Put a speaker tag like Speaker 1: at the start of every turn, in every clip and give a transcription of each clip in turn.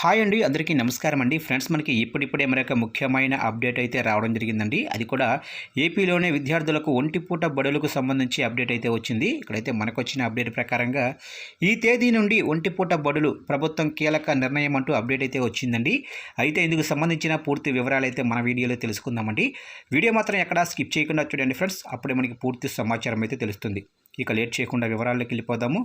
Speaker 1: Hi అండి అందరికీ నమస్కారం అండి. ఫ్రెండ్స్ మనకి ఇప్పుడిప్పుడే మరొక ముఖ్యమైన అప్డేట్ అయితే రావడం జరిగిందండి. అది కూడా ఏపీలోనే విద్యార్థులకు ఒంటిపూట బడులకు సంబంధించి అప్డేట్ అయితే వచ్చింది. ఇక్కడైతే మనకు వచ్చిన అప్డేట్ ప్రకారంగా ఈ తేదీ నుండి ఒంటిపూట బడులు ప్రభుత్వం కీలక నిర్ణయం అంటూ అప్డేట్ అయితే వచ్చిందండి. అయితే ఇందుకు సంబంధించిన పూర్తి వివరాలు అయితే మన వీడియోలో తెలుసుకుందామండి. వీడియో మాత్రం ఎక్కడా స్కిప్ చేయకుండా చూడండి ఫ్రెండ్స్. అప్పుడే మనకి పూర్తి సమాచారం అయితే తెలుస్తుంది. ఇక లేట్ చేయకుండా వివరాల్లోకి వెళ్ళిపోదాము.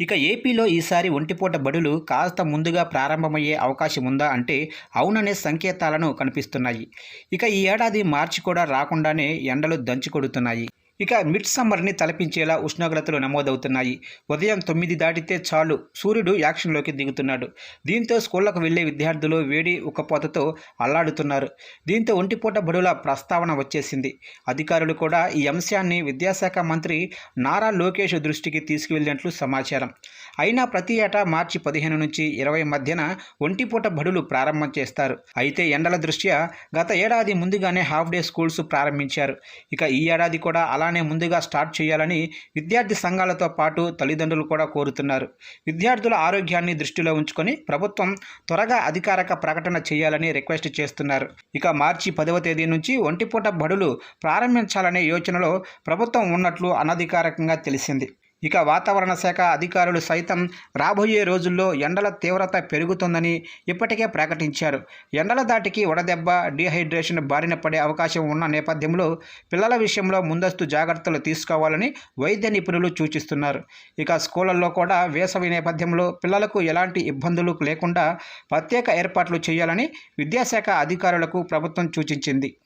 Speaker 1: ఇక ఏపీలో ఈసారి ఒంటిపూట బడులు కాస్త ముందుగా ప్రారంభమయ్యే అవకాశం ఉందా అంటే అవుననే సంకేతాలను కనిపిస్తున్నాయి. ఇక ఈ ఏడాది మార్చి కూడా రాకుండానే ఎండలు దంచి కొడుతున్నాయి ఇక మిడ్ సమ్మర్ని తలపించేలా ఉష్ణోగ్రతలు నమోదవుతున్నాయి. ఉదయం తొమ్మిది దాటితే చాలు సూర్యుడు యాక్షన్లోకి దిగుతున్నాడు. దీంతో స్కూళ్ళకు వెళ్ళే విద్యార్థులు వేడి ఉక్కపోతతో అల్లాడుతున్నారు. దీంతో ఒంటిపూట బడుల ప్రస్తావన వచ్చేసింది. అధికారులు కూడా ఈ అంశాన్ని విద్యాశాఖ మంత్రి నారా లోకేష్ దృష్టికి తీసుకువెళ్ళినట్లు సమాచారం. అయినా ప్రతి ఏటా మార్చి పదిహేను నుంచి ఇరవై మధ్యన ఒంటిపూట బడులు ప్రారంభం చేస్తారు. అయితే ఎండల దృష్ట్యా గత ఏడాది ముందుగానే హాఫ్ డే స్కూల్స్ ప్రారంభించారు. ఇక ఈ ఏడాది కూడా అలానే ముందుగా స్టార్ట్ చేయాలని విద్యార్థి సంఘాలతో పాటు తల్లిదండ్రులు కూడా కోరుతున్నారు. విద్యార్థుల ఆరోగ్యాన్ని దృష్టిలో ఉంచుకొని ప్రభుత్వం త్వరగా అధికారిక ప్రకటన చేయాలని రిక్వెస్ట్ చేస్తున్నారు. ఇక మార్చి పదవ తేదీ నుంచి ఒంటిపూట బడులు ప్రారంభించాలనే యోచనలో ప్రభుత్వం ఉన్నట్లు అనధికారికంగా తెలిసింది. ఇక వాతావరణ శాఖ అధికారులు సైతం రాబోయే రోజుల్లో ఎండల తీవ్రత పెరుగుతుందని ఇప్పటికే ప్రకటించారు. ఎండల దాటికి వడదెబ్బ డీహైడ్రేషన్ బారిన పడే అవకాశం ఉన్న నేపథ్యంలో పిల్లల విషయంలో ముందస్తు జాగ్రత్తలు తీసుకోవాలని వైద్య నిపుణులు సూచిస్తున్నారు. ఇక స్కూళ్ళల్లో కూడా వేసవి నేపథ్యంలో పిల్లలకు ఎలాంటి ఇబ్బందులు లేకుండా ప్రత్యేక ఏర్పాట్లు చేయాలని విద్యాశాఖ అధికారులకు ప్రభుత్వం సూచించింది.